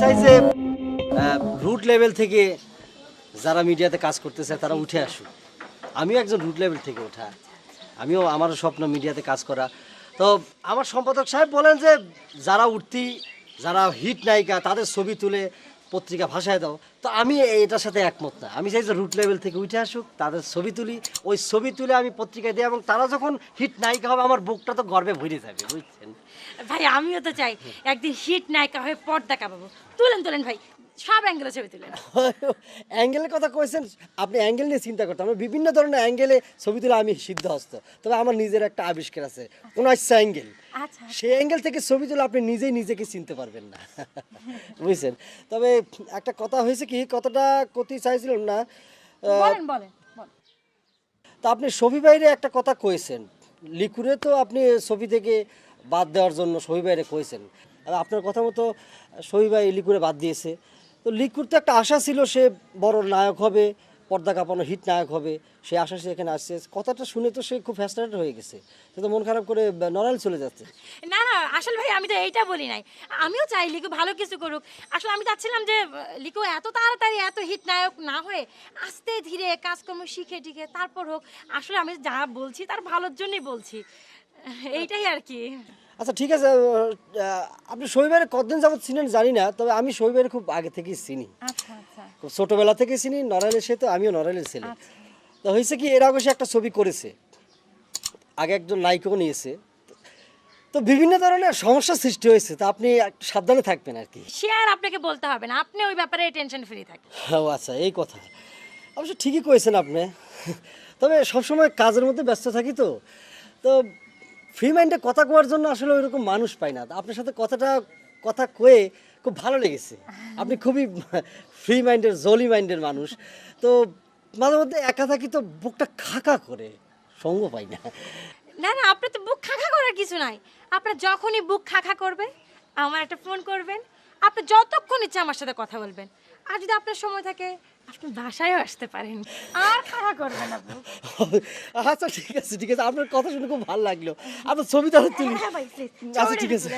চাই যে root level থেকে যারা মিডিয়াতে কাজ করতেছে, তারা উঠে আসুক। আমিও একজন রুট লেভেল থেকে ওঠা। আমিও আমার স্বপ্ন মিডিয়াতে কাজ করা। তো আমার সম্পাদক সাহেব বলেন যে, যারা উঠতি, যারা হিট নায়িকা, তাদের ছবি তুলে পত্রিকা ভাষায় দাও। তো আমি এটার সাথে একমত না। আমি চাই যে রুট লেভেল থেকে উঠে আসুক তাদের ছবি তুলি। ওই ছবি তুলে আমি পত্রিকায় দিই এবং তারা যখন হিট নায়িকা হবে আমার বুকটা তো গর্বে ভরে যাবে বুঝছেন? ভাই আমিও তো চাই একদিন হিট নায়িকা হয়ে পর্দা কাঁপাবো তুলেন তুলেন ভাই সব অ্যাঙ্গেলে ছবি তুলেন অ্যাঙ্গেলের কথা কয়েছেন আপনি অ্যাঙ্গেল নিয়ে চিন্তা করতে আমি বিভিন্ন ধরনের অ্যাঙ্গেলে ছবি তুলে আমি সিদ্ধহস্ত। তবে আমার নিজের একটা আবিষ্কার আছে। উনাশা অ্যাঙ্গেল? আচ্ছা সেই অ্যাঙ্গেল থেকে ছবি তুলে আপনি নিজেই নিজেকে চিনতে পারবেন না। বুঝছেন? তবে একটা কথা হয়েছে কি কতটা করতে চাইছিলাম না। তা আপনি ছবি বাইরে একটা কথা কয়েছেন লিকুরে তো আপনি ছবি থেকে বাদ দেওয়ার জন্য ছবি বাইরে কয়েছেন আপনার কথা মতো ছবি ভাই লিকুরে বাদ দিয়েছে। তো লিকুর তো একটা আশা ছিল সে বড় নায়ক হবে, পর্দা কাঁপানো হিট নায়ক হবে, সে আশা সে এখানে আসছে। কথাটা শুনে তো সে খুব ফ্যাসিনেটেড হয়ে গেছে। সে তো মন খারাপ করে নড়াইল চলে যাচ্ছে। না না, আসলে ভাই, আমি তো এইটা বলি নাই। আমিও চাই লিকু ভালো কিছু করুক। আসলে আমি চাচ্ছিলাম যে লিকু এত তাড়াতাড়ি এত হিট নায়ক না হয়ে আস্তে ধীরে কাজকর্ম শিখে টিখে তারপর হোক, আসলে আমি যা বলছি তার ভালোর জন্যই বলছি। এইটাই আর কি। আচ্ছা ঠিক আছে আপনি শৈবারে কতদিন যাবত চিনেন জানি না তবে আমি শৈবারে খুব আগে থেকেই চিনি। আচ্ছা আচ্ছা। খুব ছোটবেলা থেকে চিনি নড়াইলের সে তো আমিও নড়াইলের ছেলে। তো হয়েছে কি এর আগে সে একটা ছবি করেছে আগে একজন নায়িকাও নিয়েছে। তো বিভিন্ন ধরনের সমস্যা সৃষ্টি হয়েছে তো আপনি সাবধানে থাকবেন আর কি। সে আর আপনাকে বলতে হবে না আপনি ওই ব্যাপারে টেনশন ফ্রি থাকেন। ও আচ্ছা এই কথা। অবশ্য ঠিকই কয়েছেন আপনি। তবে সবসময় কাজের মধ্যে ব্যস্ত থাকি তো। তো ফ্রি মাইন্ডে কথা কোয়ার জন্য আসলে ওইরকম মানুষ পাই না। আপনার সাথে কথাটা, কথা কয়ে খুব ভালো লেগেছে। আপনি খুবই ফ্রি মাইন্ডের জলি মাইন্ডের মানুষ। তো মাঝে মধ্যে একা থাকি তো বুকটা খাকা করে, সঙ্গ পাই না। না না, আপনার তো বুক খাখা করার কিছু নাই। আপনার যখনই বুক খাখা করবে আমার একটা ফোন করবেন। আপনি যতক্ষণ ইচ্ছা আমার সাথে কথা বলবেন। আর যদি আপনার সময় থাকে আপনি বাসায়ও আসতে পারেন। আর খাখা করবেন আপনি। আচ্ছা ঠিক আছে ঠিক আছে। আপনার কথা শুনে খুব ভালো লাগল। আপনার ছবি তাহলে তুলি। হ্যাঁ আচ্ছা ঠিক আছে।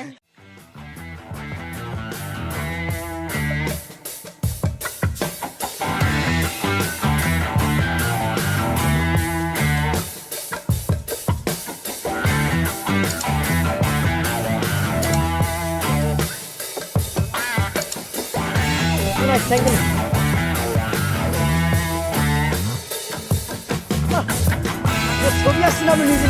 তুলেন। না, সাইকেল ছবি আসছে না আমি নিজে